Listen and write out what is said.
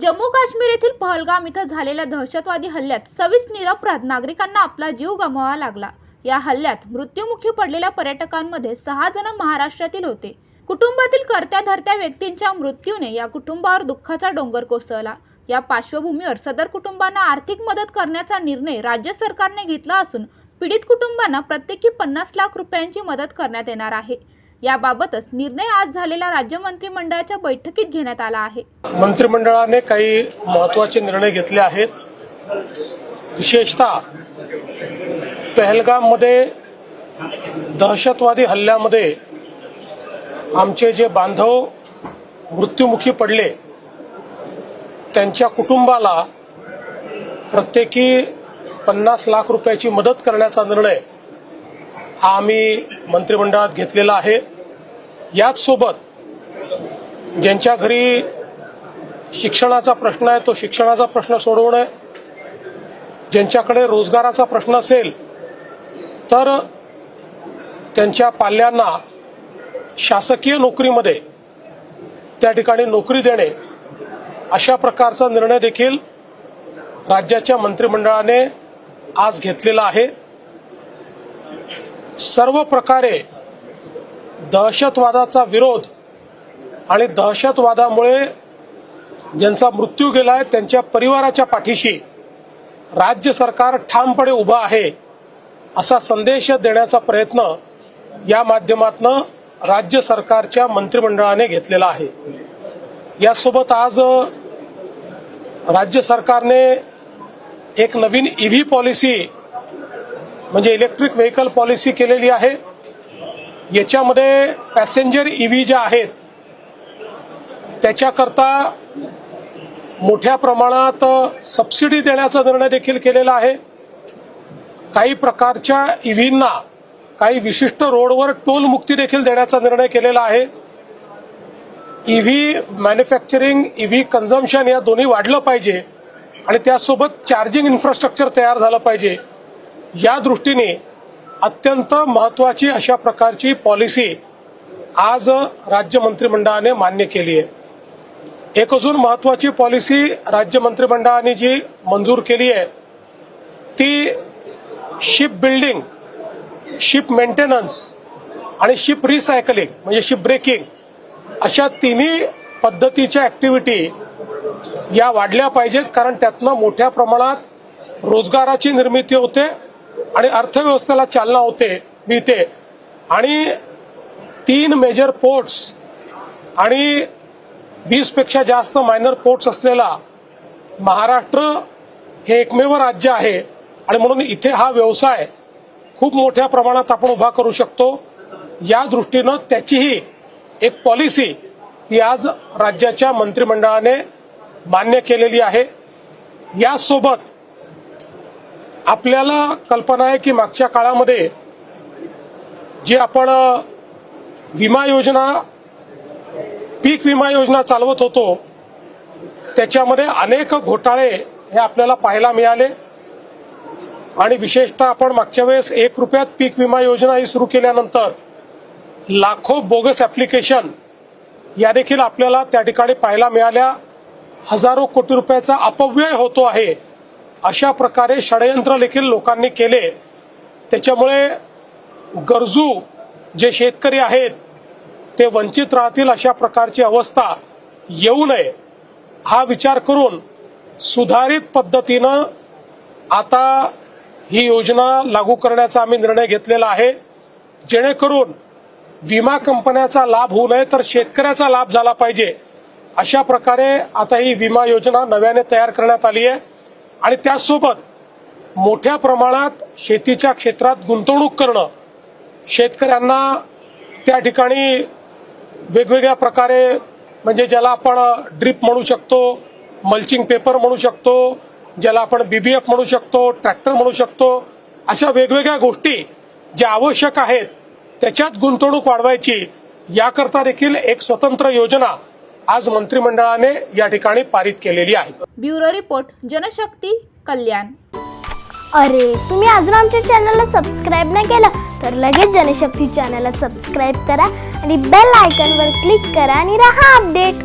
जम्मू काश्मीर येथील पहलगाम इथं झालेल्या दहशतवादी हल्ल्यात सव्वीस निरपराध नागरिकांना आपला जीव गमवावा लागला. या हल्ल्यात मृत्युमुखी पडलेल्या पर्यटकांमध्ये सहा जण महाराष्ट्रातील होते. कुटुंबातील कर्त्या धरत्या व्यक्तींच्या मृत्यूने या कुटुंबावर दुःखाचा डोंगर कोसळला. या पार्श्वभूमीवर सदर कुटुंबांना आर्थिक मदत करण्याचा निर्णय राज्य सरकारने घेतला असून पीडित कुटुंबांना प्रत्येकी पन्नास लाख रुपयांची मदत करण्यात येणार आहे. याबाबतच निर्णय आज झालेल्या राज्य मंत्रिमंडळाच्या बैठकीत घेण्यात आला आहे. मंत्रिमंडळाने काही महत्त्वाचे निर्णय घेतले आहेत. विशेषतः पहलगाममध्ये दहशतवादी हल्ल्यामध्ये आमचे जे बांधव मृत्युमुखी पडले त्यांच्या कुटुंबाला प्रत्येकी पन्नास लाख रुपयाची मदत करण्याचा निर्णय हा आम्ही मंत्रिमंडळात घेतलेला आहे. याच सोबत ज्यांच्या घरी शिक्षणाचा प्रश्न आहे तो शिक्षणाचा प्रश्न सोडवणे ज्यांच्याकडे रोजगाराचा प्रश्न असेल तर त्यांच्या पाल्यांना शासकीय नोकरीमध्ये त्या ठिकाणी नोकरी देणे अशा प्रकारचा निर्णय देखील राज्याच्या मंत्रिमंडळाने आज घेतलेला आहे. सर्व प्रकारे दहशतवादाचा विरोध आणि दहशतवादामुळे ज्यांचा मृत्यू गेला आहे त्यांच्या परिवाराच्या पाठीशी राज्य सरकार ठामपणे उभं आहे असा संदेश देण्याचा प्रयत्न या माध्यमातनं राज्य सरकारच्या मंत्रिमंडळाने घेतलेला आहे. यासोबत आज राज्य सरकारने एक नवीन ईव्ही पॉलिसी म्हणजे इलेक्ट्रिक व्हेकल पॉलिसी केलेली आहे. याच्यामध्ये पॅसेंजर ईव्ही ज्या आहेत त्याच्याकरता मोठ्या प्रमाणात सबसिडी देण्याचा निर्णय देखील केलेला आहे. काही प्रकारच्या ईव्हींना काही विशिष्ट रोडवर टोल मुक्ती देखील देण्याचा निर्णय केलेला आहे. ईव्ही मॅन्युफॅक्चरिंग ईव्ही कन्झम्पशन या दोन्ही वाढलं पाहिजे आणि त्यासोबत चार्जिंग इन्फ्रास्ट्रक्चर तयार झालं पाहिजे. या दृष्टीने अत्यंत महत्वाची अशा प्रकारची पॉलिसी आज राज्य मंत्रिमंडळाने मान्य केली आहे. एक अजून महत्वाची पॉलिसी राज्य मंत्रिमंडळाने जी मंजूर केली आहे ती शिप बिल्डिंग शिप मेंटेनन्स आणि शिप रिसायकलिंग म्हणजे शिप ब्रेकिंग अशा तिन्ही पद्धतीच्या ऍक्टिव्हिटी या वाढल्या पाहिजेत कारण त्यातनं मोठ्या प्रमाणात रोजगाराची निर्मिती होते आणि अर्थव्यवस्थेला चालना होते मिळते. आणि तीन मेजर पोर्ट्स आणि वीसपेक्षा जास्त मायनर पोर्ट्स असलेला महाराष्ट्र हे एकमेव राज्य आहे. आणि म्हणून इथे हा व्यवसाय खूप मोठ्या प्रमाणात आपण उभा करू शकतो. या दृष्टीनं त्याचीही एक पॉलिसी ही आज राज्याच्या मंत्रिमंडळाने मान्य केलेली आहे. यासोबत आपल्याला कल्पना आहे की मागच्या काळामध्ये जे आपण विमा योजना पीक विमा योजना चालवत होतो त्याच्यामध्ये अनेक घोटाळे हे आपल्याला पाहायला मिळाले. आणि विशेषतः आपण मागच्या वेळेस एक रुपयात पीक विमा योजना ही सुरू केल्यानंतर लाखो बोगस ऍप्लिकेशन या देखील आपल्याला त्या ठिकाणी पाहायला मिळाल्या. हजारो कोटी रुपयाचा अपव्यय होतो आहे. अशा प्रकारे षडयंत्र देखील लोकांनी केले. त्याच्यामुळे गरजू जे शेतकरी आहेत ते वंचित राहतील अशा प्रकारची अवस्था येऊ नये. हा विचार करून सुधारित पद्धतीनं आता ही योजना लागू करण्याचा आम्ही निर्णय घेतलेला आहे. जेणेकरून विमा कंपन्याचा लाभ होऊ नये तर शेतकऱ्याचा लाभ झाला पाहिजे. अशा प्रकारे आता ही विमा योजना नव्याने तयार करण्यात आली आहे. आणि त्याचसोबत मोठ्या प्रमाणात शेतीच्या क्षेत्रात गुंतवणूक करणं. शेतकऱ्यांना त्या ठिकाणी वेगवेगळ्या प्रकारे म्हणजे ज्याला आपण ड्रीप म्हणू शकतो मल्चिंग पेपर म्हणू शकतो ज्याला आपण बीबीएफ म्हणू शकतो ट्रॅक्टर म्हणू शकतो अशा वेगवेगळ्या गोष्टी ज्या आवश्यक आहेत त्याच्यात गुंतवणूक वाढवायची याकरता देखील एक स्वतंत्र योजना आज मंत्रिमंडळाने या ठिकाणी पारित केलेली आहे. Bureau report Janshakti Kalyan. अरे तुम्ही अजून आमच्या चॅनलला सबस्क्राईब नाही केलं तर लगेच जनशक्ती चॅनलला सबस्क्राईब करा आणि बेल आयकॉनवर क्लिक करा आणि राहा अपडेट